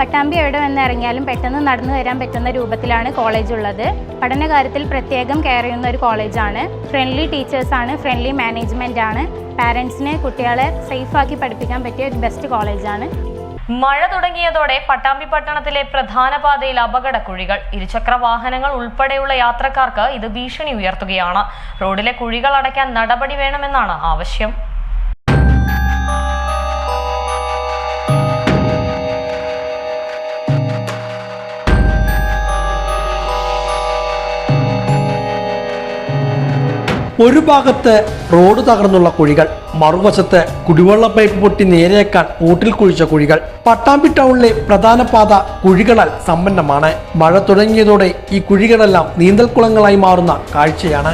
പട്ടാമ്പി എവിടെ വന്ന് ഇറങ്ങിയാലും പെട്ടെന്ന് നടന്നു വരാൻ പറ്റുന്ന രൂപത്തിലാണ് കോളേജ് ഉള്ളത്. പഠനകാര്യത്തിൽ പ്രത്യേകം കെയർ ചെയ്യുന്ന ഒരു കോളേജാണ് ഫ്രണ്ട്ലി ടീച്ചേഴ്സാണ് ഫ്രണ്ട്ലി മാനേജ്മെന്റ് ആണ്. പാരൻസിനെ കുട്ടികളെ സേഫാക്കി പഠിപ്പിക്കാൻ പറ്റിയ ഒരു ബെസ്റ്റ് കോളേജാണ് മഴ തുടങ്ങിയതോടെ പട്ടാമ്പി പട്ടണത്തിലെ പ്രധാന പാതയിൽ അപകടക്കുഴികൾ. ഇരുചക്ര വാഹനങ്ങൾ ഉൾപ്പെടെയുള്ള യാത്രക്കാർക്ക് ഇത് ഭീഷണി ഉയർത്തുകയാണ്. റോഡിലെ കുഴികൾ അടയ്ക്കാൻ നടപടി വേണമെന്നാണ് ആവശ്യം. ഒരു ഭാഗത്ത് റോഡ് തകർന്നുള്ള കുഴികൾ മറുവശത്ത് കുടിവെള്ള പൈപ്പ് പൊട്ടി നേരെയേക്കാൻ കൂട്ടിൽ കുഴിച്ച കുഴികൾ. പട്ടാമ്പി ടൗണിലെ പ്രധാന പാത കുഴികളാൽ സമ്പന്നമാണ്. മഴ തുടങ്ങിയതോടെ ഈ കുഴികളെല്ലാം നീന്തൽക്കുളങ്ങളായി മാറുന്ന കാഴ്ചയാണ്.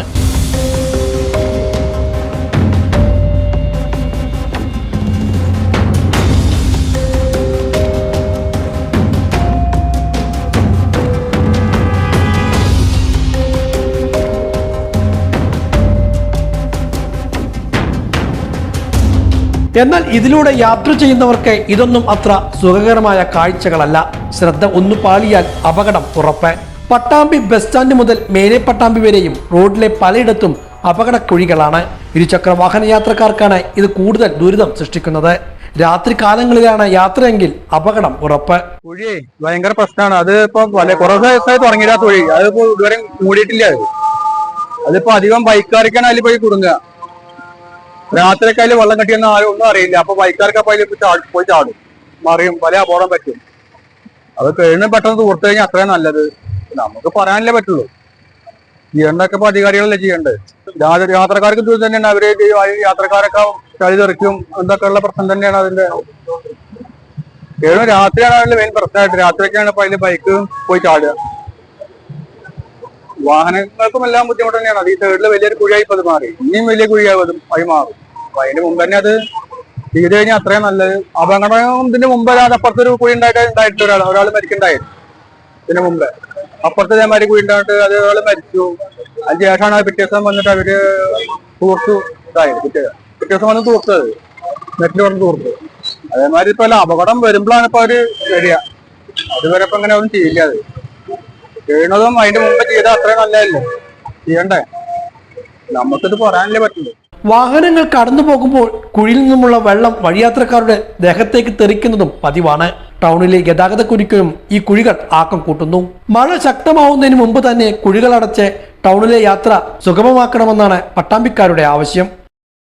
എന്നാൽ ഇതിലൂടെ യാത്ര ചെയ്യുന്നവർക്ക് ഇതൊന്നും അത്ര സുഖകരമായ കാഴ്ചകളല്ല. ശ്രദ്ധ ഒന്ന് പാളിയാൽ അപകടം ഉറപ്പ്. പട്ടാമ്പി ബസ് സ്റ്റാൻഡ് മുതൽ മേലെ പട്ടാമ്പി വരെയും റോഡിലെ പലയിടത്തും അപകട കുഴികളാണ് ഇരുചക്ര വാഹന യാത്രക്കാർക്കാണ് ഇത് കൂടുതൽ ദുരിതം സൃഷ്ടിക്കുന്നത്. രാത്രി കാലങ്ങളിലാണ് യാത്രയെങ്കിൽ അപകടം ഉറപ്പ്. കുഴിയേ ഭയങ്കര പ്രശ്നമാണ് അത് ഇപ്പൊ കുറേ ദിവസമായി തുടങ്ങിയില്ല തൊഴി അതിപ്പോ ഇതുവരെ മൂടിയിട്ടില്ല. അത് അതിപ്പോ അധികം ബൈക്കാർക്കാണ് അതിൽ പോയി കുടുങ്ങുക. രാത്രിയൊക്കെ കയ്യിൽ വെള്ളം കെട്ടിയെന്ന് ആരും ഒന്നും അറിയില്ല. അപ്പൊ ബൈക്കാർക്ക് അപ്പൊ അതിൽ പോയി ചാടും. മറിയും പല അപകടം പറ്റും. അത് കഴിഞ്ഞ് പെട്ടെന്ന് തൂർത്ത് കഴിഞ്ഞാൽ അത്രയും നല്ലത്. നമുക്ക് പറയാനല്ലേ പറ്റുള്ളൂ. ചെയ്യേണ്ടൊക്കെ ഇപ്പൊ അധികാരികളല്ലേ ചെയ്യേണ്ടത്. യാത്രക്കാർക്ക് ദൂരം തന്നെയാണ്. അവർ യാത്രക്കാരൊക്കെ ചളി തെറിക്കും എന്തൊക്കെയുള്ള പ്രശ്നം തന്നെയാണ് അതിന്റെ. ഏഴും രാത്രിയാണ് അതിന്റെ മെയിൻ പ്രശ്നമായിട്ട്. രാത്രിയൊക്കെയാണ് ഇപ്പൊ അതിന്റെ ബൈക്ക് പോയി ചാടുക. വാഹനങ്ങൾക്കും എല്ലാം ബുദ്ധിമുട്ട് തന്നെയാണ്. ഈ സൈഡിൽ വലിയൊരു കുഴിയായി അത് മാറി. ഇനിയും വലിയ കുഴിയായി അത്. ആയി മാറും. അപ്പൊ അതിന് മുമ്പ് തന്നെ അത് ചെയ്ത് കഴിഞ്ഞാൽ അത്രയും നല്ലത്. അപകടം ഇതിന് മുമ്പ് അപ്പുറത്തൊരു കുഴി ഉണ്ടായിട്ട് ഉണ്ടായിട്ട് ഒരാൾ. ഒരാൾ മരിക്കണ്ടായി. ഇതിനു മുമ്പ്. അപ്പുറത്ത് ഇതേമാതിരി കുഴി ഉണ്ടായിട്ട് അത് ഒരാൾ മരിച്ചു. അതിന് ശേഷമാണ് പിറ്റേ ദിവസം വന്നിട്ട് അവർ തൂർത്തു ഇതായത്. പിറ്റേ പിറ്റേ ദിവസം വന്ന് തൂർത്തത്. നെറ്റിൽ വന്ന് തൂർത്തു. അതേമാതിരി ഇപ്പൊ അപകടം വരുമ്പോഴാണ് ഇപ്പൊ അവർ വരിക അതുവരെ ഇപ്പൊ അങ്ങനെ ഒന്നും ചെയ്യില്ല അത്. ചെയ്യണതും അതിന്റെ മുമ്പ് ചെയ്ത അത്രയും നല്ലതല്ലേ? ചെയ്യണ്ടേ? നമുക്കിത് പറയാനല്ലേ പറ്റുള്ളൂ. വാഹനങ്ങൾ കടന്നു പോകുമ്പോൾ കുഴിയിൽ നിന്നുമുള്ള വെള്ളം വഴിയാത്രക്കാരുടെ ദേഹത്തേക്ക് തെറിക്കുന്നതും പതിവാണ്. ടൗണിലെ ഗതാഗത കുരുക്കിനും ഈ കുഴികൾ ആക്കം കൂട്ടുന്നു. മഴ ശക്തമാവുന്നതിന് മുമ്പ് തന്നെ കുഴികൾ അടച്ച് ടൗണിലെ യാത്ര സുഗമമാക്കണമെന്നാണ് പട്ടാമ്പിക്കാരുടെ ആവശ്യം.